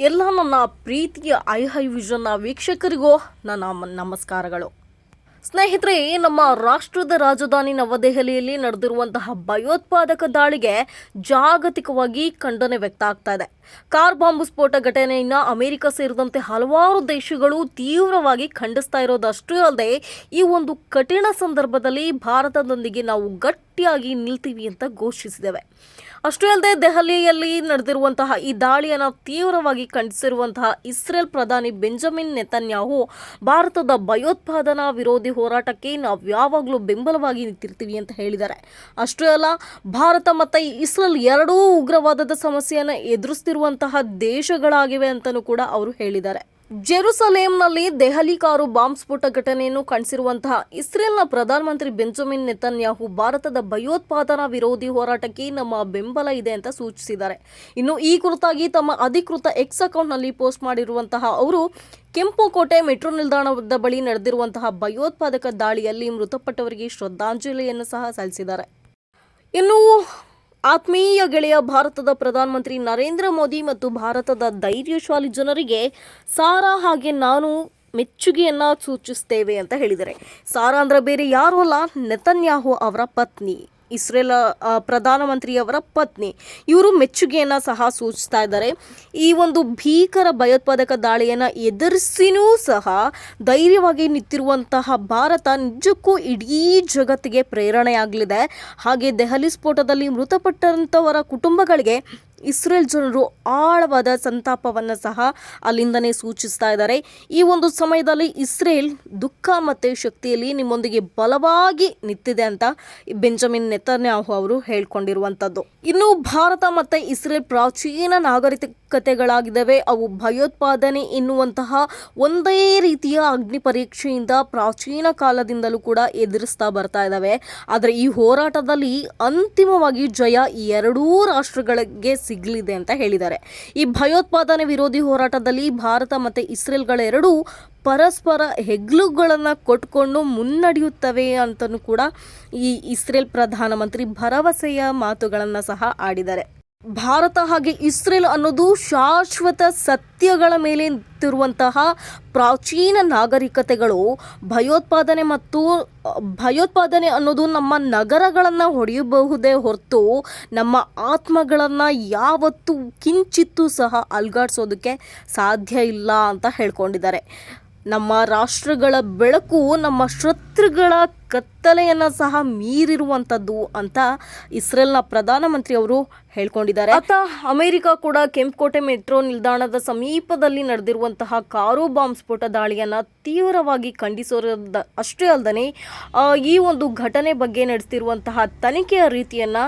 ಎಲ್ಲ ನನ್ನ ಪ್ರೀತಿಯ ಐ ಹೈ ವಿಷನ್ನ ವೀಕ್ಷಕರಿಗೂ ನನ್ನ ನಮಸ್ಕಾರಗಳು. ಸ್ನೇಹಿತರೆ, ನಮ್ಮ ರಾಷ್ಟ್ರದ ರಾಜಧಾನಿ ನವದೆಹಲಿಯಲ್ಲಿ ನಡೆದಿರುವಂತಹ ಭಯೋತ್ಪಾದಕ ದಾಳಿಗೆ ಜಾಗತಿಕವಾಗಿ ಖಂಡನೆ ವ್ಯಕ್ತ ಆಗ್ತಾ ಇದೆ. ಕಾರ್ ಬಾಂಬ್ ಸ್ಫೋಟ ಘಟನೆಯನ್ನ ಅಮೆರಿಕ ಸೇರಿದಂತೆ ಹಲವಾರು ದೇಶಗಳು ತೀವ್ರವಾಗಿ ಖಂಡಿಸ್ತಾ ಇರೋದಷ್ಟೇ ಅಲ್ಲದೆ, ಈ ಒಂದು ಕಠಿಣ ಸಂದರ್ಭದಲ್ಲಿ ಭಾರತದೊಂದಿಗೆ ನಾವು ಗಟ್ಟಿಯಾಗಿ ನಿಲ್ತೀವಿ ಅಂತ ಘೋಷಿಸಿದ್ದೇವೆ. ಅಷ್ಟೇ ಅಲ್ಲದೆ ದೆಹಲಿಯಲ್ಲಿ ನಡೆದಿರುವಂತಹ ಈ ದಾಳಿಯನ್ನು ತೀವ್ರವಾಗಿ ಖಂಡಿಸಿರುವಂತಹ ಇಸ್ರೇಲ್ ಪ್ರಧಾನಿ ಬೆಂಜಮಿನ್ ನೆತನ್ಯಾಹು ಭಾರತದ ಭಯೋತ್ಪಾದನಾ ವಿರೋಧಿ ಹೋರಾಟಕ್ಕೆ ನಾವು ಯಾವಾಗಲೂ ಬೆಂಬಲವಾಗಿ ನಿಂತಿರ್ತೀವಿ ಅಂತ ಹೇಳಿದ್ದಾರೆ. ಅಷ್ಟೇ ಅಲ್ಲ, ಭಾರತ ಮತ್ತು ಇಸ್ರೇಲ್ ಎರಡೂ ಉಗ್ರವಾದದ ಸಮಸ್ಯೆಯನ್ನು ಎದುರಿಸ್ತಿರುವಂತಹ ದೇಶಗಳಾಗಿವೆ ಅಂತಲೂ ಕೂಡ ಅವರು ಹೇಳಿದ್ದಾರೆ. ಜೆರುಸಲೇಂನಲ್ಲಿ ದೆಹಲಿ ಕಾರು ಬಾಂಬ್ ಸ್ಫೋಟ ಘಟನೆಯನ್ನು ಕಾಣಿಸಿರುವಂತಹ ಇಸ್ರೇಲ್ನ ಪ್ರಧಾನಮಂತ್ರಿ ಬೆಂಜಮಿನ್ ನೆತನ್ಯಾಹು ಭಾರತದ ಭಯೋತ್ಪಾದನಾ ವಿರೋಧಿ ಹೋರಾಟಕ್ಕೆ ನಮ್ಮ ಬೆಂಬಲ ಇದೆ ಅಂತ ಸೂಚಿಸಿದ್ದಾರೆ. ಇನ್ನು ಈ ಕುರಿತಾಗಿ ತಮ್ಮ ಅಧಿಕೃತ ಎಕ್ಸ್ ಅಕೌಂಟ್ನಲ್ಲಿ ಪೋಸ್ಟ್ ಮಾಡಿರುವಂತಹ ಅವರು ಕೆಂಪುಕೋಟೆ ಮೆಟ್ರೋ ನಿಲ್ದಾಣದ ಬಳಿ ನಡೆದಿರುವಂತಹ ಭಯೋತ್ಪಾದಕ ದಾಳಿಯಲ್ಲಿ ಮೃತಪಟ್ಟವರಿಗೆ ಶ್ರದ್ಧಾಂಜಲಿಯನ್ನು ಸಹ ಸಲ್ಲಿಸಿದ್ದಾರೆ. ಇನ್ನು ಆತ್ಮೀಯ ಗೆಳೆಯ ಭಾರತದ ಪ್ರಧಾನಮಂತ್ರಿ ನರೇಂದ್ರ ಮೋದಿ ಮತ್ತು ಭಾರತದ ಧೈರ್ಯಶಾಲಿ ಜನರಿಗೆ ಸಾರಾ ಹಾಗೆ ನಾನು ಮೆಚ್ಚುಗೆಯನ್ನ ಸೂಚಿಸ್ತೇವೆ ಅಂತ ಹೇಳಿದ್ದಾರೆ. ಸಾರಾ ಅಂದ್ರೆ ಬೇರೆ ಯಾರೂ ಅಲ್ಲ, ನೆತನ್ಯಾಹು ಅವರ ಪತ್ನಿ. ಇಸ್ರೇಲ್ ಪ್ರಧಾನಮಂತ್ರಿಯವರ ಪತ್ನಿ. ಇವರು ಮೆಚ್ಚುಗೆಯನ್ನು ಸಹ ಸೂಚಿಸ್ತಾ ಇದ್ದಾರೆ. ಈ ಒಂದು ಭೀಕರ ಭಯೋತ್ಪಾದಕ ದಾಳಿಯನ್ನು ಎದುರಿಸಿನೂ ಸಹ ಧೈರ್ಯವಾಗಿ ನಿಂತಿರುವಂತಹ ಭಾರತ ನಿಜಕ್ಕೂ ಇಡೀ ಜಗತ್ತಿಗೆ ಪ್ರೇರಣೆಯಾಗಲಿದೆ. ಹಾಗೆ ದೆಹಲಿ ಸ್ಫೋಟದಲ್ಲಿ ಮೃತಪಟ್ಟಂಥವರ ಕುಟುಂಬಗಳಿಗೆ ಇಸ್ರೇಲ್ ಜನರು ಆಳವಾದ ಸಂತಾಪವನ್ನು ಸಹ ಅಲ್ಲಿಂದನೇ ಸೂಚಿಸ್ತಾ ಇದ್ದಾರೆ. ಈ ಒಂದು ಸಮಯದಲ್ಲಿ ಇಸ್ರೇಲ್ ದುಃಖ ಮತ್ತು ಶಕ್ತಿಯಲ್ಲಿ ನಿಮ್ಮೊಂದಿಗೆ ಬಲವಾಗಿ ನಿಂತಿದೆ ಅಂತ ಬೆಂಜಮಿನ್ ನೆತನ್ಯಾಹು ಅವರು ಹೇಳ್ಕೊಂಡಿರುವಂಥದ್ದು ಇನ್ನು ಭಾರತ ಮತ್ತು ಇಸ್ರೇಲ್ ಪ್ರಾಚೀನ ನಾಗರಿಕತೆಗಳಾಗಿದ್ದಾವೆ ಅವು ಭಯೋತ್ಪಾದನೆ ಎನ್ನುವಂತಹ ಒಂದೇ ರೀತಿಯ ಅಗ್ನಿ ಪರೀಕ್ಷೆಯಿಂದ ಪ್ರಾಚೀನ ಕಾಲದಿಂದಲೂ ಕೂಡ ಎದುರಿಸ್ತಾ ಬರ್ತಾ ಇದ್ದಾವೆ. ಆದರೆ ಈ ಹೋರಾಟದಲ್ಲಿ ಅಂತಿಮವಾಗಿ ಜಯ ಈ ಎರಡೂ ರಾಷ್ಟ್ರಗಳಿಗೆ ಸಿಗಲಿದೆ ಅಂತ ಹೇಳಿದ್ದಾರೆ. ಈ ಭಯೋತ್ಪಾದನೆ ವಿರೋಧಿ ಹೋರಾಟದಲ್ಲಿ ಭಾರತ ಮತ್ತು ಇಸ್ರೇಲ್ಗಳೆರಡೂ ಪರಸ್ಪರ ಹೆಗ್ಲುಗಳನ್ನು ಕೊಟ್ಕೊಂಡು ಮುನ್ನಡೆಯುತ್ತವೆ ಅಂತಲೂ ಕೂಡ ಈ ಇಸ್ರೇಲ್ ಪ್ರಧಾನಮಂತ್ರಿ ಭರವಸೆಯ ಮಾತುಗಳನ್ನು ಸಹ ಆಡಿದ್ದಾರೆ. ಭಾರತ ಹಾಗೆ ಇಸ್ರೇಲ್ ಅನ್ನೋದು ಶಾಶ್ವತ ಸತ್ಯಗಳ ಮೇಲೆ ನಿಂತಿರುವಂತಹ ಪ್ರಾಚೀನ ನಾಗರಿಕತೆಗಳು, ಭಯೋತ್ಪಾದನೆ ಮತ್ತು, ಭಯೋತ್ಪಾದನೆ ಅನ್ನೋದು ನಮ್ಮ ನಗರಗಳನ್ನು ಹೊಡೆಯಬಹುದೇ ಹೊರತು ನಮ್ಮ ಆತ್ಮಗಳನ್ನು ಯಾವತ್ತೂ ಕಿಂಚಿತ್ತೂ ಸಹ ಅಲ್ಗಾಡ್ಸೋದಕ್ಕೆ ಸಾಧ್ಯ ಇಲ್ಲ ಅಂತ ಹೇಳ್ಕೊಂಡಿದ್ದಾರೆ. ನಮ್ಮ ರಾಷ್ಟ್ರಗಳ ಬೆಳಕು, ನಮ್ಮ ಶತ್ರುಗಳ ಕತ್ತಲೆಯನ್ನು ಸಹ ಮೀರಿರುವಂಥದ್ದು ಅಂತ ಇಸ್ರೇಲ್ನ ಪ್ರಧಾನಮಂತ್ರಿ ಅವರು ಹೇಳ್ಕೊಂಡಿದ್ದಾರೆ. ಆತ ಅಮೆರಿಕ ಕೂಡ ಕೆಂಪುಕೋಟೆ ಮೆಟ್ರೋ ನಿಲ್ದಾಣದ ಸಮೀಪದಲ್ಲಿ ನಡೆದಿರುವಂತಹ ಕಾರು ಬಾಂಬ್ ಸ್ಫೋಟ ದಾಳಿಯನ್ನು ತೀವ್ರವಾಗಿ ಖಂಡಿಸೋದ ಅಷ್ಟೇ ಅಲ್ಲದೆ ಈ ಒಂದು ಘಟನೆ ಬಗ್ಗೆ ನಡೆಸ್ತಿರುವಂತಹ ತನಿಖೆಯ ರೀತಿಯನ್ನು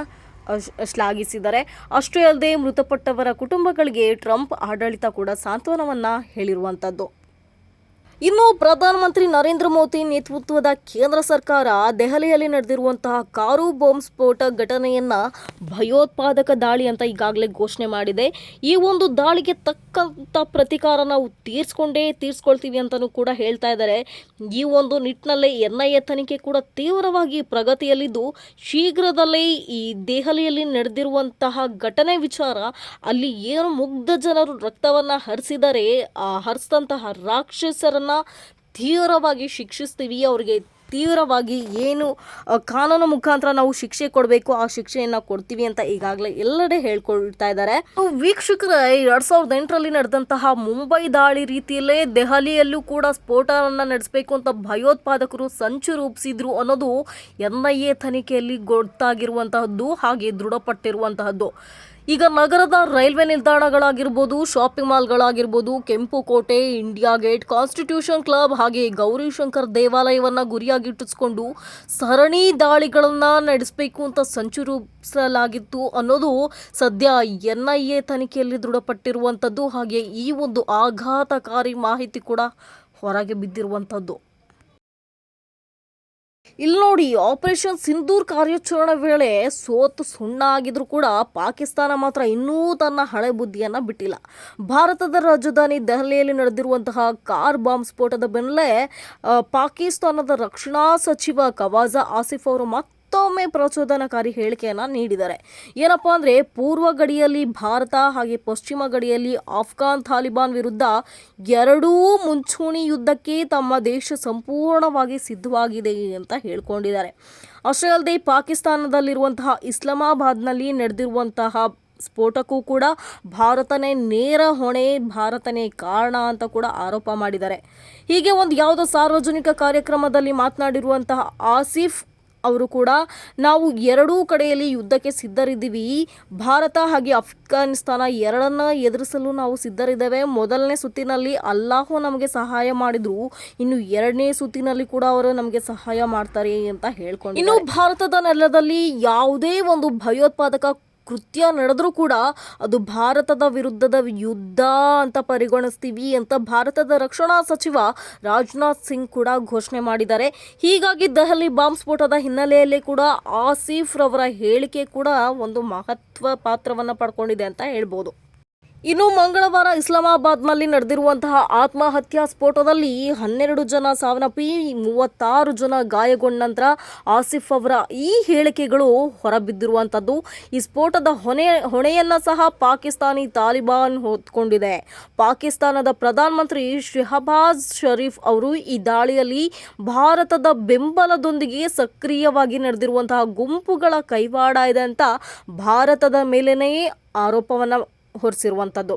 ಶ್ಲಾಘಿಸಿದ್ದಾರೆ. ಅಷ್ಟೇ ಅಲ್ಲದೆ ಮೃತಪಟ್ಟವರ ಕುಟುಂಬಗಳಿಗೆ ಟ್ರಂಪ್ ಆಡಳಿತ ಕೂಡ ಸಾಂತ್ವನವನ್ನು ಹೇಳಿರುವಂಥದ್ದು ಇನ್ನು ಪ್ರಧಾನಮಂತ್ರಿ ನರೇಂದ್ರ ಮೋದಿ ನೇತೃತ್ವದ ಕೇಂದ್ರ ಸರ್ಕಾರ ದೆಹಲಿಯಲ್ಲಿ ನಡೆದಿರುವಂತಹ ಕಾರು ಬಾಂಬ್ ಸ್ಫೋಟ ಘಟನೆಯನ್ನ ಭಯೋತ್ಪಾದಕ ದಾಳಿ ಅಂತ ಈಗಾಗಲೇ ಘೋಷಣೆ ಮಾಡಿದೆ. ಈ ಒಂದು ದಾಳಿಗೆ ತಕ್ಕಂತ ಪ್ರತಿಕಾರ ನಾವು ತೀರ್ಸ್ಕೊಂಡೇ ತೀರ್ಸ್ಕೊಳ್ತೀವಿ ಅಂತಲೂ ಕೂಡ ಹೇಳ್ತಾ ಇದ್ದಾರೆ. ಈ ಒಂದು ನಿಟ್ಟಿನಲ್ಲೇ ಎನ್ ಐ ಎ ತನಿಖೆ ಕೂಡ ತೀವ್ರವಾಗಿ ಪ್ರಗತಿಯಲ್ಲಿದ್ದು, ಶೀಘ್ರದಲ್ಲೇ ಈ ದೆಹಲಿಯಲ್ಲಿ ನಡೆದಿರುವಂತಹ ಘಟನೆ ವಿಚಾರ ಅಲ್ಲಿ ಏನು ಮುಗ್ಧ ಜನರು ರಕ್ತವನ್ನು ಹರಿಸಿದರೆ, ಆ ಹರಿಸಿದಂತಹ ರಾಕ್ಷಸರನ್ನ ತೀವ್ರವಾಗಿ ಶಿಕ್ಷಿಸ್ತೀವಿ, ಅವರಿಗೆ ತೀವ್ರವಾಗಿ ಏನು ಕಾನೂನು ಮುಖಾಂತರ ನಾವು ಶಿಕ್ಷೆ ಕೊಡಬೇಕು, ಆ ಶಿಕ್ಷೆಯನ್ನು ಕೊಡ್ತೀವಿ ಅಂತ ಈಗಾಗಲೇ ಎಲ್ಲೆಡೆ ಹೇಳ್ಕೊಳ್ತಾ ಇದ್ದಾರೆ. ವೀಕ್ಷಕರ, ಎರಡು ಸಾವಿರದ ಎಂಟರಲ್ಲಿ ನಡೆದಂತಹ ಮುಂಬೈ ದಾಳಿ ರೀತಿಯಲ್ಲೇ ದೆಹಲಿಯಲ್ಲೂ ಕೂಡ ಸ್ಫೋಟವನ್ನು ನಡೆಸಬೇಕು ಅಂತ ಭಯೋತ್ಪಾದಕರು ಸಂಚು ರೂಪಿಸಿದ್ರು ಅನ್ನೋದು ಎನ್ ಐ ಎ ತನಿಖೆಯಲ್ಲಿ ಗೊತ್ತಾಗಿರುವಂತಹದ್ದು, ಹಾಗೆ ದೃಢಪಟ್ಟಿರುವಂತಹದ್ದು. ಈಗ ನಗರದ ರೈಲ್ವೆ ನಿಲ್ದಾಣಗಳಾಗಿರ್ಬೋದು ಶಾಪಿಂಗ್ ಮಾಲ್ಗಳಾಗಿರ್ಬೋದು ಕೆಂಪು ಕೋಟೆ ಇಂಡಿಯಾ ಗೇಟ್ ಕಾನ್ಸ್ಟಿಟ್ಯೂಷನ್ ಕ್ಲಬ್ ಹಾಗೆ ಗೌರಿಶಂಕರ್ ದೇವಾಲಯವನ್ನು ಗುರಿಯಾಗಿಟ್ಟಿಸ್ಕೊಂಡು ಸರಣಿ ದಾಳಿಗಳನ್ನು ನಡೆಸಬೇಕು ಅಂತ ಸಂಚು ರೂಪಿಸಲಾಗಿತ್ತು ಅನ್ನೋದು ಸದ್ಯ ಎನ್ ಐ ಎ ತನಿಖೆಯಲ್ಲಿ ದೃಢಪಟ್ಟಿರುವಂಥದ್ದು. ಹಾಗೆ ಈ ಒಂದು ಆಘಾತಕಾರಿ ಮಾಹಿತಿ ಕೂಡ ಹೊರಗೆ ಬಿದ್ದಿರುವಂಥದ್ದು. ಇಲ್ಲಿ ನೋಡಿ ಆಪರೇಷನ್ ಸಿಂಧೂರ್ ಕಾರ್ಯಾಚರಣೆ ವೇಳೆ ಸೋತು ಸುಣ್ಣ ಆಗಿದ್ರು ಕೂಡ ಪಾಕಿಸ್ತಾನ ಮಾತ್ರ ಇನ್ನೂ ತನ್ನ ಹಳೆ ಬುದ್ಧಿಯನ್ನ ಬಿಟ್ಟಿಲ್ಲ. ಭಾರತದ ರಾಜಧಾನಿ ದೆಹಲಿಯಲ್ಲಿ ನಡೆದಿರುವಂತಹ ಕಾರ್ ಬಾಂಬ್ ಸ್ಫೋಟದ ಬೆನ್ನಲ್ಲೇ ಪಾಕಿಸ್ತಾನದ ರಕ್ಷಣಾ ಸಚಿವ ಕವಾಜಾ ಆಸಿಫ್ ಅವರು ಮತ್ತೆ ಮತ್ತೊಮ್ಮೆ ಪ್ರಚೋದನಕಾರಿ ಹೇಳಿಕೆಯನ್ನು ನೀಡಿದ್ದಾರೆ. ಏನಪ್ಪ ಅಂದರೆ, ಪೂರ್ವ ಗಡಿಯಲ್ಲಿ ಭಾರತ ಹಾಗೆ ಪಶ್ಚಿಮ ಗಡಿಯಲ್ಲಿ ಆಫ್ಘಾನ್ ತಾಲಿಬಾನ್ ವಿರುದ್ಧ ಎರಡೂ ಮುಂಚೂಣಿ ಯುದ್ಧಕ್ಕೆ ತಮ್ಮ ದೇಶ ಸಂಪೂರ್ಣವಾಗಿ ಸಿದ್ಧವಾಗಿದೆ ಅಂತ ಹೇಳ್ಕೊಂಡಿದ್ದಾರೆ. ಅಷ್ಟೇ ಅಲ್ಲದೆ, ಪಾಕಿಸ್ತಾನದಲ್ಲಿರುವಂತಹ ಇಸ್ಲಾಮಾಬಾದ್ನಲ್ಲಿ ನಡೆದಿರುವಂತಹ ಸ್ಫೋಟಕ್ಕೂ ಕೂಡ ಭಾರತನೇ ನೇರ ಹೊಣೆ, ಭಾರತನೇ ಕಾರಣ ಅಂತ ಕೂಡ ಆರೋಪ ಮಾಡಿದ್ದಾರೆ. ಹೀಗೆ ಒಂದು ಯಾವುದೋ ಸಾರ್ವಜನಿಕ ಕಾರ್ಯಕ್ರಮದಲ್ಲಿ ಮಾತನಾಡಿರುವಂತಹ ಆಸಿಫ್ ಅವರು ಕೂಡ ನಾವು ಎರಡೂ ಕಡೆಯಲ್ಲಿ ಯುದ್ಧಕ್ಕೆ ಸಿದ್ಧರಿದ್ದೀವಿ. ಭಾರತ ಹಾಗೆ ಅಫ್ಘಾನಿಸ್ತಾನ ಎರಡನ್ನ ಎದುರಿಸಲು ನಾವು ಸಿದ್ಧರಿದ್ದೇವೆ. ಮೊದಲನೇ ಸುತ್ತಿನಲ್ಲಿ ಅಲ್ಲಾಹು ನಮಗೆ ಸಹಾಯ ಮಾಡಿದ್ರು. ಇನ್ನು ಎರಡನೇ ಸುತ್ತಿನಲ್ಲಿ ಕೂಡ ಅವರು ನಮಗೆ ಸಹಾಯ ಮಾಡ್ತಾರೆ ಅಂತ ಹೇಳ್ಕೊಂಡು ಇನ್ನು ಭಾರತದ ನೆಲದಲ್ಲಿ ಯಾವುದೇ ಒಂದು ಭಯೋತ್ಪಾದಕ ಕೃತ್ಯ ನಡೆದರೂ ಕೂಡ ಅದು ಭಾರತದ ವಿರುದ್ಧದ ಯುದ್ಧ ಅಂತ ಪರಿಗಣಿಸ್ತೀವಿ ಅಂತ ಭಾರತದ ರಕ್ಷಣಾ ಸಚಿವ ರಾಜನಾಥ್ ಸಿಂಗ್ ಕೂಡ ಘೋಷಣೆ ಮಾಡಿದ್ದಾರೆ. ಹೀಗಾಗಿ ದೆಹಲಿ ಬಾಂಬ್ ಸ್ಫೋಟದ ಹಿನ್ನೆಲೆಯಲ್ಲಿ ಕೂಡ ಆಸೀಫ್ ರವರ ಹೇಳಿಕೆ ಕೂಡ ಒಂದು ಮಹತ್ವ ಪಾತ್ರವನ್ನು ಪಡ್ಕೊಂಡಿದೆ ಅಂತ ಹೇಳ್ಬೋದು. ಇನ್ನು ಮಂಗಳವಾರ ಇಸ್ಲಾಮಾಬಾದ್ನಲ್ಲಿ ನಡೆದಿರುವಂತಹ ಆತ್ಮಹತ್ಯಾ ಸ್ಫೋಟದಲ್ಲಿ ಹನ್ನೆರಡು ಜನ ಸಾವನ್ನಪ್ಪಿ, ಮೂವತ್ತಾರು ಜನ ಗಾಯಗೊಂಡ ನಂತರ ಆಸಿಫ್ ಅವರ ಈ ಹೇಳಿಕೆಗಳು ಹೊರಬಿದ್ದಿರುವಂಥದ್ದು. ಈ ಸ್ಫೋಟದ ಹೊಣೆ, ಹೊಣೆಯನ್ನು ಸಹ ಪಾಕಿಸ್ತಾನಿ ತಾಲಿಬಾನ್ ಹೊತ್ಕೊಂಡಿದೆ. ಪಾಕಿಸ್ತಾನದ ಪ್ರಧಾನಮಂತ್ರಿ ಶೆಹಬಾಜ್ ಷರೀಫ್ ಅವರು ಈ ದಾಳಿಯಲ್ಲಿ ಭಾರತದ ಬೆಂಬಲದೊಂದಿಗೆ ಸಕ್ರಿಯವಾಗಿ ನಡೆದಿರುವಂತಹ ಗುಂಪುಗಳ ಕೈವಾಡ ಇದೆ ಅಂತ ಭಾರತದ ಮೇಲೇನೇ ಆರೋಪವನ್ನು ಹೊರಿಸಿರುವಂಥದ್ದು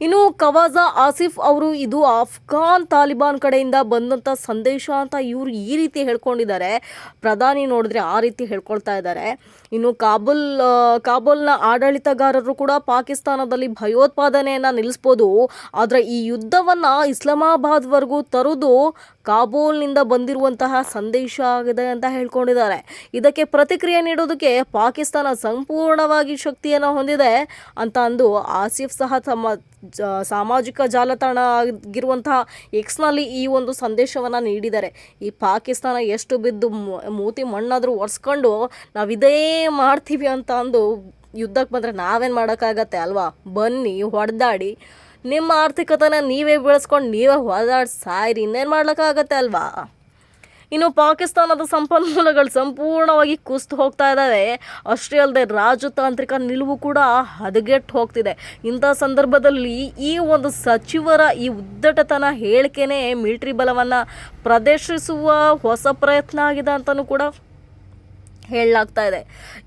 ಇನ್ನು ಕವಾಜಾ ಆಸಿಫ್ ಅವರು ಇದು ಅಫ್ಘಾನ್ ತಾಲಿಬಾನ್ ಕಡೆಯಿಂದ ಬಂದಂಥ ಸಂದೇಶ ಅಂತ ಇವರು ಈ ರೀತಿ ಹೇಳ್ಕೊಂಡಿದ್ದಾರೆ. ಪ್ರಧಾನಿ ನೋಡಿದ್ರೆ ಆ ರೀತಿ ಹೇಳ್ಕೊಳ್ತಾ ಇದ್ದಾರೆ. ಇನ್ನು ಕಾಬೂಲ್ ಕಾಬೂಲ್ನ ಆಡಳಿತಗಾರರು ಕೂಡ ಪಾಕಿಸ್ತಾನದಲ್ಲಿ ಭಯೋತ್ಪಾದನೆಯನ್ನು ನಿಲ್ಲಿಸ್ಬೋದು ಆದರೆ ಈ ಯುದ್ಧವನ್ನು ಇಸ್ಲಾಮಾಬಾದ್ವರೆಗೂ ತರುವುದು ಕಾಬೂಲ್ನಿಂದ ಬಂದಿರುವಂತಹ ಸಂದೇಶ ಆಗಿದೆ ಅಂತ ಹೇಳ್ಕೊಂಡಿದ್ದಾರೆ. ಇದಕ್ಕೆ ಪ್ರತಿಕ್ರಿಯೆ ನೀಡೋದಕ್ಕೆ ಪಾಕಿಸ್ತಾನ ಸಂಪೂರ್ಣವಾಗಿ ಶಕ್ತಿಯನ್ನು ಹೊಂದಿದೆ ಅಂತ ಅಂದು ಆಸಿಫ್ ಸಹ ತಮ್ಮ ಸಾಮಾಜಿಕ ಜಾಲತಾಣ ಆಗಿರುವಂತಹ ಎಕ್ಸ್ನಲ್ಲಿ ಈ ಒಂದು ಸಂದೇಶವನ್ನು ನೀಡಿದ್ದಾರೆ. ಈ ಪಾಕಿಸ್ತಾನ ಎಷ್ಟು ಬಿದ್ದು ಮೂತಿ ಮಣ್ಣಾದರೂ ಒರೆಸ್ಕೊಂಡು ನಾವು ಇದೇ ಮಾಡ್ತೀವಿ ಅಂತ ಅಂದು ಯುದ್ಧಕ್ಕೆ ಬಂದರೆ ನಾವೇನು ಮಾಡೋಕ್ಕಾಗತ್ತೆ ಅಲ್ವಾ? ಬನ್ನಿ, ಹೊಡೆದಾಡಿ. ನಿಮ್ಮ ಆರ್ಥಿಕತೆನ ನೀವೇ ಬೆಳೆಸ್ಕೊಂಡು ನೀವೇ ಹೊಡೆದಾಡಿ ಸಾಯ್ರಿ, ಇನ್ನೇನು ಮಾಡ್ಲಿಕ್ಕಾಗತ್ತೆ ಅಲ್ವಾ? ಇನ್ನು ಪಾಕಿಸ್ತಾನದ ಸಂಪನ್ಮೂಲಗಳು ಸಂಪೂರ್ಣವಾಗಿ ಕುಸ್ತು ಹೋಗ್ತಾ ಇದ್ದಾವೆ ಅಷ್ಟೇ ಅಲ್ಲದೆ ರಾಜತಾಂತ್ರಿಕ ನಿಲುವು ಕೂಡ ಹದಗೆಟ್ಟು ಹೋಗ್ತಿದೆ. ಇಂಥ ಸಂದರ್ಭದಲ್ಲಿ ಈ ಒಂದು ಸಚಿವರ ಈ ಉದ್ದಟತನ ಹೇಳಿಕೆನೇ ಮಿಲಿಟರಿ ಬಲವನ್ನು ಪ್ರದರ್ಶಿಸುವ ಹೊಸ ಪ್ರಯತ್ನ ಆಗಿದೆ ಅಂತಲೂ ಕೂಡ ಹೇಳಲಾಗ್ತಾ ಇದೆ.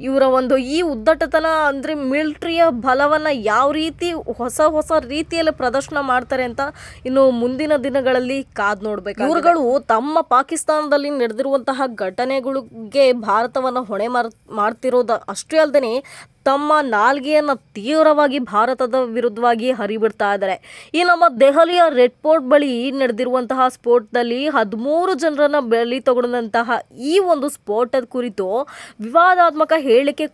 ಇವರ ಒಂದು ಈ ಉದ್ದಟತನ ಅಂದರೆ ಮಿಲ್ಟ್ರಿಯ ಬಲವನ್ನು ಯಾವ ರೀತಿ ಹೊಸ ಹೊಸ ರೀತಿಯಲ್ಲಿ ಪ್ರದರ್ಶನ ಮಾಡ್ತಾರೆ ಅಂತ ಇನ್ನು ಮುಂದಿನ ದಿನಗಳಲ್ಲಿ ಕಾದ್ ನೋಡಬೇಕು. ಇವರುಗಳು ತಮ್ಮ ಪಾಕಿಸ್ತಾನದಲ್ಲಿ ನಡೆದಿರುವಂತಹ ಘಟನೆಗಳಿಗೆ ಭಾರತವನ್ನು ಹೊಣೆ ಮಾಡ್ತಿರೋದು ಅಷ್ಟೇ ಅಲ್ಲದೆ ತಮ್ಮ ನಾಲ್ಗೆಯನ್ನು ತೀವ್ರವಾಗಿ ಭಾರತದ ವಿರುದ್ಧವಾಗಿ ಹರಿಬಿಡ್ತಾ ಇದ್ದಾರೆ. ಈ ನಮ್ಮ ದೆಹಲಿಯ ರೆಡ್ ಫೋರ್ಟ್ ಬಳಿ ನಡೆದಿರುವಂತಹ ಸ್ಫೋಟದಲ್ಲಿ ಹದಿಮೂರು ಜನರನ್ನು ಬಲಿ ತಗೊಂಡಂತಹ ಈ ಒಂದು ಸ್ಫೋಟದ ಕುರಿತು ವಿವಾದಾತ್ಮಕ ಹೇಳಿಕೆ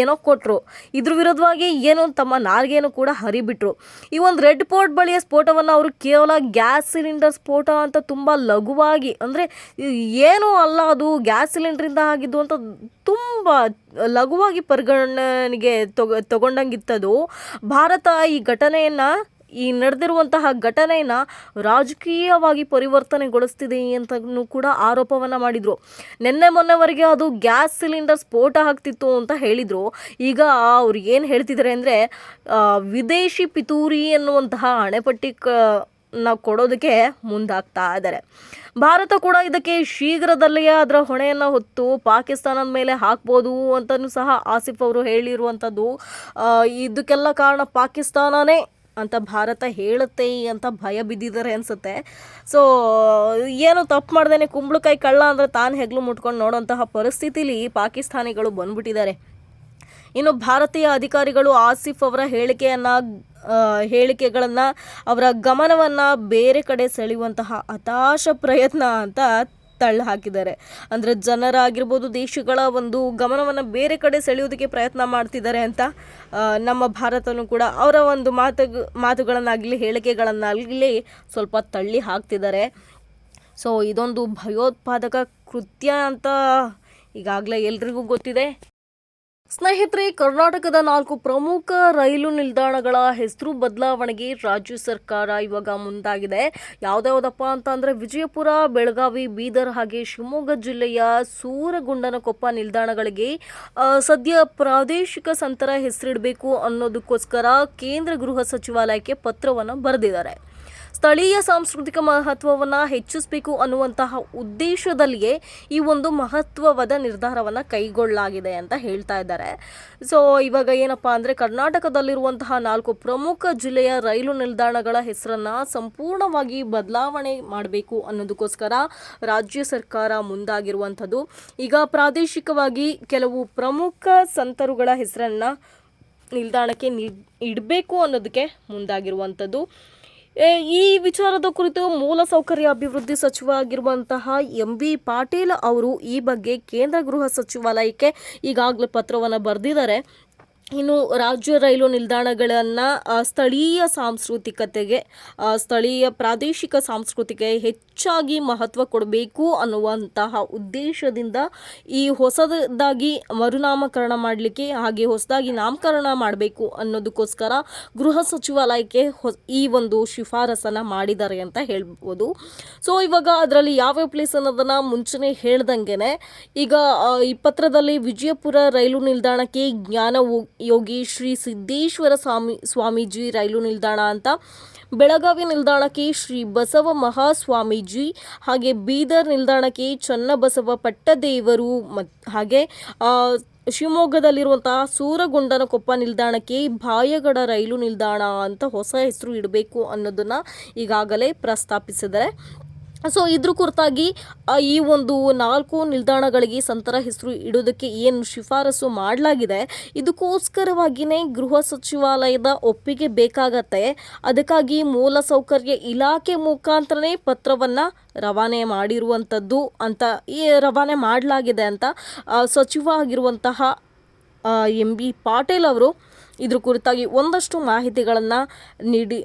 ಏನೋ ಕೊಟ್ಟರು ಇದ್ರ ವಿರುದ್ಧವಾಗಿ ಏನೋ ತಮ್ಮ ನಾಲ್ಗೆಯನ್ನು ಕೂಡ ಹರಿಬಿಟ್ರು. ಈ ಒಂದು ರೆಡ್ ಪೋರ್ಟ್ ಬಳಿಯ ಸ್ಫೋಟವನ್ನು ಅವರು ಕೇವಲ ಗ್ಯಾಸ್ ಸಿಲಿಂಡರ್ ಸ್ಫೋಟ ಅಂತ ತುಂಬ ಲಘುವಾಗಿ ಅಂದರೆ ಏನೂ ಅಲ್ಲ ಅದು ಗ್ಯಾಸ್ ಸಿಲಿಂಡ್ರಿಂದ ಆಗಿದ್ದು ಅಂತ ತುಂಬ ಲಘುವಾಗಿ ಪರಿಗಣನೆಗೆ ತಗೊ ತಗೊಂಡಂಗಿತ್ತದು. ಭಾರತ ಈ ಘಟನೆಯನ್ನು ಈ ನಡೆದಿರುವಂತಹ ಘಟನೆಯನ್ನು ರಾಜಕೀಯವಾಗಿ ಪರಿವರ್ತನೆಗೊಳಿಸ್ತಿದೆ ಅಂತಲೂ ಕೂಡ ಆರೋಪವನ್ನು ಮಾಡಿದರು. ನಿನ್ನೆ ಮೊನ್ನೆವರೆಗೆ ಅದು ಗ್ಯಾಸ್ ಸಿಲಿಂಡರ್ ಸ್ಫೋಟ ಆಗ್ತಿತ್ತು ಅಂತ ಹೇಳಿದರು. ಈಗ ಅವ್ರು ಏನು ಹೇಳ್ತಿದ್ದಾರೆ ಅಂದರೆ ವಿದೇಶಿ ಪಿತೂರಿ ಎನ್ನುವಂತಹ ಅಣೆಪಟ್ಟಿ ಕ ನಾವು ಕೊಡೋದಕ್ಕೆ ಮುಂದಾಗ್ತಾ ಇದ್ದಾರೆ. ಭಾರತ ಕೂಡ ಇದಕ್ಕೆ ಶೀಘ್ರದಲ್ಲೇ ಅದರ ಹೊಣೆಯನ್ನು ಹೊತ್ತು ಪಾಕಿಸ್ತಾನದ ಮೇಲೆ ಹಾಕ್ಬೋದು ಅಂತಲೂ ಸಹ ಆಸಿಫ್ ಅವರು ಹೇಳಿರುವಂಥದ್ದು. ಇದಕ್ಕೆಲ್ಲ ಕಾರಣ ಪಾಕಿಸ್ತಾನನೇ. ಅಂತ ಭಾರತ ಹೇಳುತ್ತೆ ಅಂತ ಭಯ ಬಿದ್ದಿದ್ದಾರೆ ಅನಿಸುತ್ತೆ. ಸೊ ಏನು ತಪ್ಪು ಮಾಡ್ದೇನೆ ಕುಂಬಳಕಾಯಿ ಕಳ್ಳ ಅಂದರೆ ತಾನು ಹೆಗ್ಲು ಮುಟ್ಕೊಂಡು ನೋಡೋಂತಹ ಪರಿಸ್ಥಿತಿಲಿ ಪಾಕಿಸ್ತಾನಿಗಳು ಬಂದ್ಬಿಟ್ಟಿದ್ದಾರೆ. ಇನ್ನು ಭಾರತೀಯ ಅಧಿಕಾರಿಗಳು ಆಸಿಫ್ ಅವರ ಹೇಳಿಕೆಯನ್ನು ಹೇಳಿಕೆಗಳನ್ನು ಅವರ ಗಮನವನ್ನು ಬೇರೆ ಕಡೆ ಸೆಳೆಯುವಂತಹ ಹತಾಶ ಪ್ರಯತ್ನ ಅಂತ ತಳ್ಳಿ ಹಾಕಿದ್ದಾರೆ ಅಂದರೆ ಜನರಾಗಿರ್ಬೋದು, ದೇಶಗಳ ಒಂದು ಗಮನವನ್ನು ಬೇರೆ ಕಡೆ ಸೆಳೆಯೋದಕ್ಕೆ ಪ್ರಯತ್ನ ಮಾಡ್ತಿದ್ದಾರೆ ಅಂತ ನಮ್ಮ ಭಾರತನೂ ಕೂಡ ಅವರ ಒಂದು ಮಾತು, ಮಾತುಗಳನ್ನಾಗಲಿ, ಹೇಳಿಕೆಗಳನ್ನಾಗಲಿ ಸ್ವಲ್ಪ ತಳ್ಳಿ ಹಾಕ್ತಿದ್ದಾರೆ. ಸೊ ಇದೊಂದು ಭಯೋತ್ಪಾದಕ ಕೃತ್ಯ ಅಂತ ಈಗಾಗಲೇ ಎಲ್ರಿಗೂ ಗೊತ್ತಿದೆ. ಸ್ನೇಹಿತರೆ, ಕರ್ನಾಟಕದ ನಾಲ್ಕು ಪ್ರಮುಖ ರೈಲು ನಿಲ್ದಾಣಗಳ ಹೆಸರು ಬದಲಾವಣೆಗೆ ರಾಜ್ಯ ಸರ್ಕಾರ ಇವಾಗ ಮುಂದಾಗಿದೆ. ಯಾವ್ದ್ಯಾವ್ದಪ್ಪ ಅಂತಂದ್ರೆ, ವಿಜಯಪುರ, ಬೆಳಗಾವಿ, ಬೀದರ್ ಹಾಗೆ ಶಿವಮೊಗ್ಗ ಜಿಲ್ಲೆಯ ಸೂರಗುಂಡನಕೊಪ್ಪ ನಿಲ್ದಾಣಗಳಿಗೆ ಸದ್ಯ ಪ್ರಾದೇಶಿಕ ಸಂತರ ಹೆಸರಿಡಬೇಕು ಅನ್ನೋದಕ್ಕೋಸ್ಕರ ಕೇಂದ್ರ ಗೃಹ ಸಚಿವಾಲಯಕ್ಕೆ ಪತ್ರವನ್ನು ಬರೆದಿದ್ದಾರೆ. ಸ್ಥಳೀಯ ಸಾಂಸ್ಕೃತಿಕ ಮಹತ್ವವನ್ನು ಹೆಚ್ಚಿಸಬೇಕು ಅನ್ನುವಂತಹ ಉದ್ದೇಶದಲ್ಲಿಯೇ ಈ ಒಂದು ಮಹತ್ವವಾದ ನಿರ್ಧಾರವನ್ನು ಕೈಗೊಳ್ಳಲಾಗಿದೆ ಅಂತ ಹೇಳ್ತಾ ಇದ್ದಾರೆ. ಸೊ ಇವಾಗ ಏನಪ್ಪ ಅಂದರೆ ಕರ್ನಾಟಕದಲ್ಲಿರುವಂತಹ ನಾಲ್ಕು ಪ್ರಮುಖ ಜಿಲ್ಲೆಯ ರೈಲು ನಿಲ್ದಾಣಗಳ ಹೆಸರನ್ನು ಸಂಪೂರ್ಣವಾಗಿ ಬದಲಾವಣೆ ಮಾಡಬೇಕು ಅನ್ನೋದಕ್ಕೋಸ್ಕರ ರಾಜ್ಯ ಸರ್ಕಾರ ಮುಂದಾಗಿರುವಂಥದ್ದು. ಈಗ ಪ್ರಾದೇಶಿಕವಾಗಿ ಕೆಲವು ಪ್ರಮುಖ ಸಂತರುಗಳ ಹೆಸರನ್ನು ನಿಲ್ದಾಣಕ್ಕೆ ಇಡಬೇಕು ಅನ್ನೋದಕ್ಕೆ ಮುಂದಾಗಿರುವಂಥದ್ದು. ಈ ವಿಚಾರದ ಕುರಿತು ಮೂಲಸೌಕರ್ಯ ಅಭಿವೃದ್ಧಿ ಸಚಿವ ಆಗಿರುವಂತಹ ಎಂ ಬಿ ಪಾಟೀಲ್ ಅವರು ಈ ಬಗ್ಗೆ ಕೇಂದ್ರ ಗೃಹ ಸಚಿವಾಲಯಕ್ಕೆ ಈಗಾಗಲೇ ಪತ್ರವನ್ನು ಬರೆದಿದ್ದಾರೆ. ಇನ್ನು ರಾಜ್ಯ ರೈಲು ನಿಲ್ದಾಣಗಳನ್ನು ಸ್ಥಳೀಯ ಸಾಂಸ್ಕೃತಿಕತೆಗೆ ಸ್ಥಳೀಯ ಪ್ರಾದೇಶಿಕ ಸಾಂಸ್ಕೃತಿಗೆ ಹೆಚ್ಚಾಗಿ ಮಹತ್ವ ಕೊಡಬೇಕು ಅನ್ನುವಂತಹ ಉದ್ದೇಶದಿಂದ ಈ ಹೊಸದಾಗಿ ಮರುನಾಮಕರಣ ಮಾಡಲಿಕ್ಕೆ ಹಾಗೆ ಹೊಸದಾಗಿ ನಾಮಕರಣ ಮಾಡಬೇಕು ಅನ್ನೋದಕ್ಕೋಸ್ಕರ ಗೃಹ ಸಚಿವಾಲಯಕ್ಕೆ ಈ ಒಂದು ಶಿಫಾರಸನ್ನು ಮಾಡಿದ್ದಾರೆ ಅಂತ ಹೇಳ್ಬೋದು. ಸೊ ಇವಾಗ ಅದರಲ್ಲಿ ಯಾವ್ಯಾವ ಪ್ಲೇಸ್ ಅನ್ನೋದನ್ನು ಮುಂಚೆನೇ ಹೇಳ್ದಂಗೆ ಈಗ ಈ ಪತ್ರದಲ್ಲಿ ವಿಜಯಪುರ ರೈಲು ನಿಲ್ದಾಣಕ್ಕೆ ಜ್ಞಾನ ಉ- ಯೋಗಿ ಶ್ರೀ ಸಿದ್ದೇಶ್ವರ ಸ್ವಾಮಿ, ಸ್ವಾಮೀಜಿ ರೈಲು ನಿಲ್ದಾಣ ಅಂತ. ಬೆಳಗಾವಿ ನಿಲ್ದಾಣಕ್ಕೆ ಶ್ರೀ ಬಸವ ಮಹಾಸ್ವಾಮೀಜಿ, ಹಾಗೆ ಬೀದರ್ ನಿಲ್ದಾಣಕ್ಕೆ ಚನ್ನಬಸವ ಪಟ್ಟದೇವರು ಮತ್, ಹಾಗೆ ಶಿವಮೊಗ್ಗದಲ್ಲಿರುವಂತಹ ಸೂರಗೊಂಡನಕೊಪ್ಪ ನಿಲ್ದಾಣಕ್ಕೆ ಬಾಯಗಡ ರೈಲು ನಿಲ್ದಾಣ ಅಂತ ಹೊಸ ಹೆಸರು ಇಡಬೇಕು ಅನ್ನೋದನ್ನ ಈಗಾಗಲೇ ಪ್ರಸ್ತಾಪಿಸಿದ್ದಾರೆ. ಸೊ ಇದ್ರ ಕುರಿತಾಗಿ ಈ ಒಂದು ನಾಲ್ಕು ನಿಲ್ದಾಣಗಳಿಗೆ ಸಂತರ ಹೆಸರು ಇಡೋದಕ್ಕೆ ಏನು ಶಿಫಾರಸು ಮಾಡಲಾಗಿದೆ ಇದಕ್ಕೋಸ್ಕರವಾಗಿಯೇ ಗೃಹ ಸಚಿವಾಲಯದ ಒಪ್ಪಿಗೆ ಬೇಕಾಗತ್ತೆ. ಅದಕ್ಕಾಗಿ ಮೂಲಸೌಕರ್ಯ ಇಲಾಖೆ ಮುಖಾಂತರನೇ ಪತ್ರವನ್ನು ರವಾನೆ ಮಾಡಿರುವಂಥದ್ದು ಅಂತ, ಈ ರವಾನೆ ಮಾಡಲಾಗಿದೆ ಅಂತ ಸಚಿವ ಆಗಿರುವಂತಹ ಎಂ ಬಿ ಪಾಟೀಲ್ ಅವರು ಇದ್ರ ಕುರಿತಾಗಿ ಒಂದಷ್ಟು ಮಾಹಿತಿಗಳನ್ನು ನೀಡಿ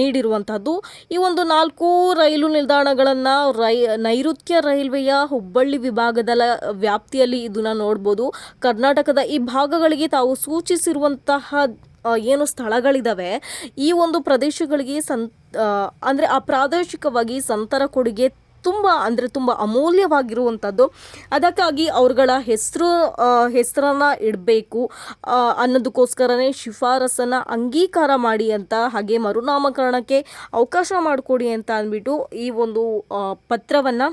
ನೀಡಿರುವಂತಹದ್ದು. ಈ ಒಂದು ನಾಲ್ಕು ರೈಲು ನಿಲ್ದಾಣಗಳನ್ನು ರೈ, ನೈಋತ್ಯ ರೈಲ್ವೆಯ ಹುಬ್ಬಳ್ಳಿ ವಿಭಾಗದ ವ್ಯಾಪ್ತಿಯಲ್ಲಿ ಇದನ್ನು ನೋಡ್ಬೋದು. ಕರ್ನಾಟಕದ ಈ ಭಾಗಗಳಿಗೆ ತಾವು ಸೂಚಿಸಿರುವಂತಹ ಏನು ಸ್ಥಳಗಳಿದ್ದಾವೆ ಈ ಒಂದು ಪ್ರದೇಶಗಳಿಗೆ ಸಂ ಅಂದರೆ ಆ ಪ್ರಾದೇಶಿಕವಾಗಿ ಸಂತರ ಕೊಡುಗೆ ತುಂಬ ಅಂದರೆ ತುಂಬ ಅಮೂಲ್ಯವಾಗಿರುವಂಥದ್ದು ಅದಕ್ಕಾಗಿ ಅವ್ರುಗಳ ಹೆಸರು ಹೆಸರನ್ನು ಇಡಬೇಕು. ಅನ್ನೋದಕ್ಕೋಸ್ಕರನೇ ಶಿಫಾರಸನ್ನು ಅಂಗೀಕಾರ ಮಾಡಿ ಅಂತ ಹಾಗೆ ಮರುನಾಮಕರಣಕ್ಕೆ ಅವಕಾಶ ಮಾಡಿಕೊಡಿ ಅಂತ ಅಂದ್ಬಿಟ್ಟು ಈ ಒಂದು ಪತ್ರವನ್ನು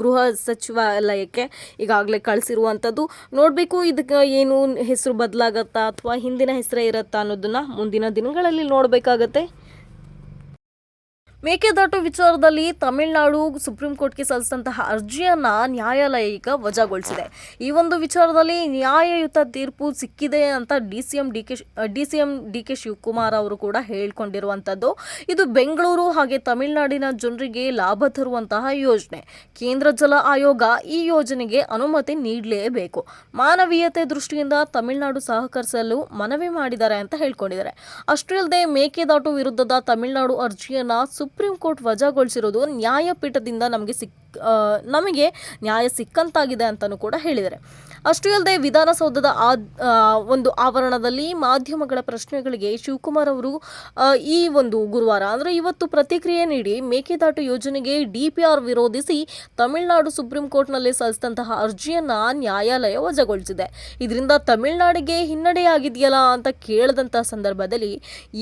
ಗೃಹ ಸಚಿವಾಲಯಕ್ಕೆ ಈಗಾಗಲೇ ಕಳಿಸಿರುವಂಥದ್ದು ನೋಡಬೇಕು ಇದಕ್ಕೆ ಏನು ಹೆಸರು ಬದಲಾಗತ್ತಾ ಅಥವಾ ಹಿಂದಿನ ಹೆಸರೇ ಇರುತ್ತಾ ಅನ್ನೋದನ್ನು ಮುಂದಿನ ದಿನಗಳಲ್ಲಿ ನೋಡಬೇಕಾಗತ್ತೆ. ಮೇಕೆದಾಟು ವಿಚಾರದಲ್ಲಿ ತಮಿಳುನಾಡು ಸುಪ್ರೀಂ ಕೋರ್ಟ್ಗೆ ಸಲ್ಲಿಸಿದಂತಹ ಅರ್ಜಿಯನ್ನು ನ್ಯಾಯಾಲಯ ಈಗ ವಜಾಗೊಳಿಸಿದೆ. ಈ ಒಂದು ವಿಚಾರದಲ್ಲಿ ನ್ಯಾಯಯುತ ತೀರ್ಪು ಸಿಕ್ಕಿದೆ ಅಂತ D C M D K D C M D K Shivakumar ಅವರು ಕೂಡ ಹೇಳ್ಕೊಂಡಿರುವಂಥದ್ದು ಇದು ಬೆಂಗಳೂರು ಹಾಗೆ ತಮಿಳುನಾಡಿನ ಜನರಿಗೆ ಲಾಭ ತರುವಂತಹ ಯೋಜನೆ. ಕೇಂದ್ರ ಜಲ ಆಯೋಗ ಈ ಯೋಜನೆಗೆ ಅನುಮತಿ ನೀಡಲೇಬೇಕು. ಮಾನವೀಯತೆ ದೃಷ್ಟಿಯಿಂದ ತಮಿಳುನಾಡು ಸಹಕರಿಸಲು ಮನವಿ ಮಾಡಿದ್ದಾರೆ ಅಂತ ಹೇಳ್ಕೊಂಡಿದ್ದಾರೆ. ಅಷ್ಟೇ ಅಲ್ಲದೆ ಮೇಕೆದಾಟು ವಿರುದ್ಧದ ತಮಿಳುನಾಡು ಅರ್ಜಿಯನ್ನ ಸುಪ್ರೀಂ ಕೋರ್ಟ್ ವಜಾಗೊಳಿಸಿರೋದು ನ್ಯಾಯಪೀಠದಿಂದ ನಮಗೆ ಸಿಕ್ ನಮಗೆ ನ್ಯಾಯ ಸಿಕ್ಕಂತಾಗಿದೆ ಅಂತಲೂ ಕೂಡ ಹೇಳಿದ್ದಾರೆ. ಅಷ್ಟೇ ಅಲ್ಲದೆ ವಿಧಾನಸೌಧದ ಒಂದು ಆವರಣದಲ್ಲಿ ಮಾಧ್ಯಮಗಳ ಪ್ರಶ್ನೆಗಳಿಗೆ ಶಿವಕುಮಾರ್ ಅವರು ಈ ಒಂದು ಗುರುವಾರ, ಅಂದರೆ ಇವತ್ತು ಪ್ರತಿಕ್ರಿಯೆ ನೀಡಿ ಮೇಕೆದಾಟು ಯೋಜನೆಗೆ ಡಿ ಪಿ ಆರ್ ವಿರೋಧಿಸಿ ತಮಿಳುನಾಡು ಸುಪ್ರೀಂ ಕೋರ್ಟ್ನಲ್ಲಿ ಸಲ್ಲಿಸಿದಂತಹ ಅರ್ಜಿಯನ್ನ ನ್ಯಾಯಾಲಯ ವಜಾಗೊಳಿಸಿದೆ. ಇದರಿಂದ ತಮಿಳುನಾಡಿಗೆ ಹಿನ್ನಡೆಯಾಗಿದೆಯಲ್ಲ ಅಂತ ಕೇಳಿದಂಥ ಸಂದರ್ಭದಲ್ಲಿ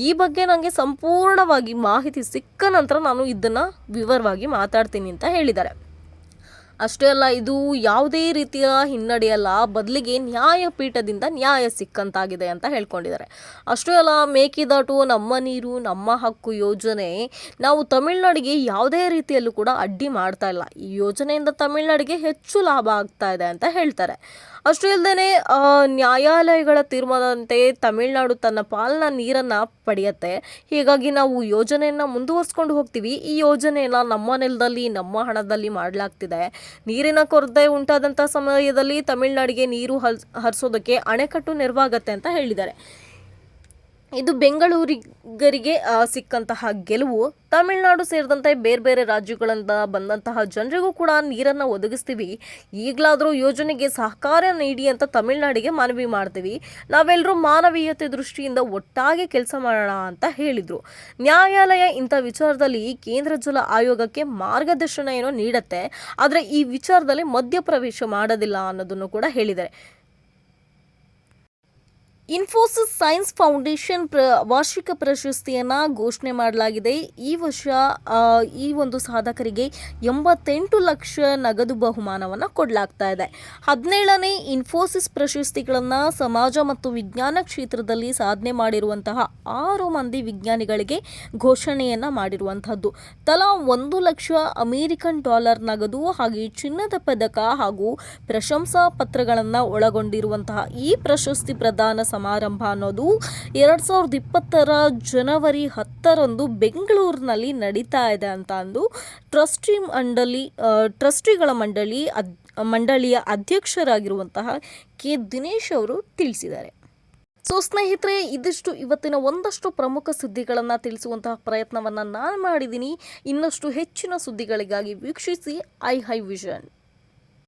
ಈ ಬಗ್ಗೆ ನನಗೆ ಸಂಪೂರ್ಣವಾಗಿ ಮಾಹಿತಿ ಸಿಕ್ಕ ನಂತರ ನಾನು ಇದನ್ನು ವಿವರವಾಗಿ ಮಾತಾಡ್ತೀನಿ ಅಂತ ಹೇಳಿದ್ದಾರೆ. ಅಷ್ಟೇ ಅಲ್ಲ, ಇದು ಯಾವುದೇ ರೀತಿಯ ಹಿನ್ನಡೆಯಲ್ಲ ಬದಲಿಗೆ ನ್ಯಾಯಪೀಠದಿಂದ ನ್ಯಾಯ ಸಿಕ್ಕಂತಾಗಿದೆ ಅಂತ ಹೇಳ್ಕೊಂಡಿದ್ದಾರೆ. ಅಷ್ಟೇ ಅಲ್ಲ, ಮೇಕೆದಾಟು, ನಮ್ಮ ನೀರು, ನಮ್ಮ ಹಕ್ಕು ಯೋಜನೆ, ನಾವು ತಮಿಳುನಾಡಿಗೆ ಯಾವುದೇ ರೀತಿಯಲ್ಲೂ ಕೂಡ ಅಡ್ಡಿ ಮಾಡ್ತಾ ಇಲ್ಲ. ಈ ಯೋಜನೆಯಿಂದ ತಮಿಳ್ನಾಡಿಗೆ ಹೆಚ್ಚು ಲಾಭ ಆಗ್ತಾ ಇದೆ ಅಂತ ಹೇಳ್ತಾರೆ. ಅಷ್ಟೇ ಅಲ್ಲದೆ ನ್ಯಾಯಾಲಯಗಳ ತೀರ್ಮಾನದಂತೆ ತಮಿಳುನಾಡು ತನ್ನ ಪಾಲನ ನೀರನ್ನು ಪಡೆಯುತ್ತೆ. ಹೀಗಾಗಿ ನಾವು ಯೋಜನೆಯನ್ನು ಮುಂದುವರಿಸ್ಕೊಂಡು ಹೋಗ್ತೀವಿ. ಈ ಯೋಜನೆಯನ್ನು ನಮ್ಮ ನೆಲದಲ್ಲಿ, ನಮ್ಮ ಹಣದಲ್ಲಿ ಮಾಡಲಾಗ್ತಿದೆ. ನೀರಿನ ಕೊರತೆ ಉಂಟಾದಂಥ ಸಮಯದಲ್ಲಿ ತಮಿಳುನಾಡಿಗೆ ನೀರು ಹರಿಸೋದಕ್ಕೆ ಅಣೆಕಟ್ಟು ನೆರವಾಗತ್ತೆ ಅಂತ ಹೇಳಿದ್ದಾರೆ. ಇದು ಬೆಂಗಳೂರಿಗರಿಗೆ ಸಿಕ್ಕಂತಹ ಗೆಲುವು. ತಮಿಳುನಾಡು ಸೇರಿದಂತೆ ಬೇರೆ ಬೇರೆ ರಾಜ್ಯಗಳಿಂದ ಬಂದಂತಹ ಜನರಿಗೂ ಕೂಡ ನೀರನ್ನು ಒದಗಿಸ್ತೀವಿ. ಈಗಲಾದರೂ ಯೋಜನೆಗೆ ಸಹಕಾರ ನೀಡಿ ಅಂತ ತಮಿಳುನಾಡಿಗೆ ಮನವಿ ಮಾಡ್ತೀವಿ. ನಾವೆಲ್ಲರೂ ಮಾನವೀಯತೆ ದೃಷ್ಟಿಯಿಂದ ಒಟ್ಟಾಗಿ ಕೆಲಸ ಮಾಡೋಣ ಅಂತ ಹೇಳಿದರು. ನ್ಯಾಯಾಲಯ ಇಂಥ ವಿಚಾರದಲ್ಲಿ ಕೇಂದ್ರ ಜಲ ಆಯೋಗಕ್ಕೆ ಮಾರ್ಗದರ್ಶನ ಏನೋ ನೀಡುತ್ತೆ. ಆದರೆ ಈ ವಿಚಾರದಲ್ಲಿ ಮಧ್ಯಪ್ರವೇಶ ಮಾಡೋದಿಲ್ಲ ಅನ್ನೋದನ್ನು ಕೂಡ ಹೇಳಿದ್ದಾರೆ. ಇನ್ಫೋಸಿಸ್ ಸೈನ್ಸ್ ಫೌಂಡೇಶನ್ ಪ್ರ, ವಾರ್ಷಿಕ ಪ್ರಶಸ್ತಿಯನ್ನು ಘೋಷಣೆ ಮಾಡಲಾಗಿದೆ. ಈ ವರ್ಷ ಈ ಒಂದು ಸಾಧಕರಿಗೆ ಎಂಬತ್ತೆಂಟು ಲಕ್ಷ ನಗದು ಬಹುಮಾನವನ್ನು ಕೊಡಲಾಗ್ತಾ ಇದೆ. ಹದಿನೇಳನೇ ಇನ್ಫೋಸಿಸ್ ಪ್ರಶಸ್ತಿಗಳನ್ನು ಸಮಾಜ ಮತ್ತು ವಿಜ್ಞಾನ ಕ್ಷೇತ್ರದಲ್ಲಿ ಸಾಧನೆ ಮಾಡಿರುವಂತಹ ಆರು ಮಂದಿ ವಿಜ್ಞಾನಿಗಳಿಗೆ ಘೋಷಣೆಯನ್ನು ಮಾಡಿರುವಂಥದ್ದು. ತಲಾ ಒಂದು ಲಕ್ಷ ಅಮೇರಿಕನ್ ಡಾಲರ್ ನಗದು ಹಾಗೆ ಚಿನ್ನದ ಪದಕ ಹಾಗೂ ಪ್ರಶಂಸಾ ಪತ್ರಗಳನ್ನು ಒಳಗೊಂಡಿರುವಂತಹ ಈ ಪ್ರಶಸ್ತಿ ಪ್ರದಾನ ಸಮಾರಂಭ ಅನ್ನೋದು ಎರಡು ಸಾವಿರದ ಇಪ್ಪತ್ತರ ಜನವರಿ ಹತ್ತರಂದು ಬೆಂಗಳೂರಿನಲ್ಲಿ ನಡೀತಾ ಇದೆ ಅಂತ ಅಂದು ಟ್ರಸ್ಟಿ ಮಂಡಳಿ ಟ್ರಸ್ಟಿಗಳ ಮಂಡಳಿ ಅದ್, ಮಂಡಳಿಯ ಅಧ್ಯಕ್ಷರಾಗಿರುವಂತಹ ಕೆ. ದಿನೇಶ್ ಅವರು ತಿಳಿಸಿದ್ದಾರೆ. ಸೊ ಸ್ನೇಹಿತರೆ, ಇದಿಷ್ಟು ಇವತ್ತಿನ ಒಂದಷ್ಟು ಪ್ರಮುಖ ಸುದ್ದಿಗಳನ್ನು ತಿಳಿಸುವಂತಹ ಪ್ರಯತ್ನವನ್ನು ನಾನು ಮಾಡಿದ್ದೀನಿ ಇನ್ನಷ್ಟು ಹೆಚ್ಚಿನ ಸುದ್ದಿಗಳಿಗಾಗಿ ವೀಕ್ಷಿಸಿ ಐ ಹೈ ವಿಷನ್.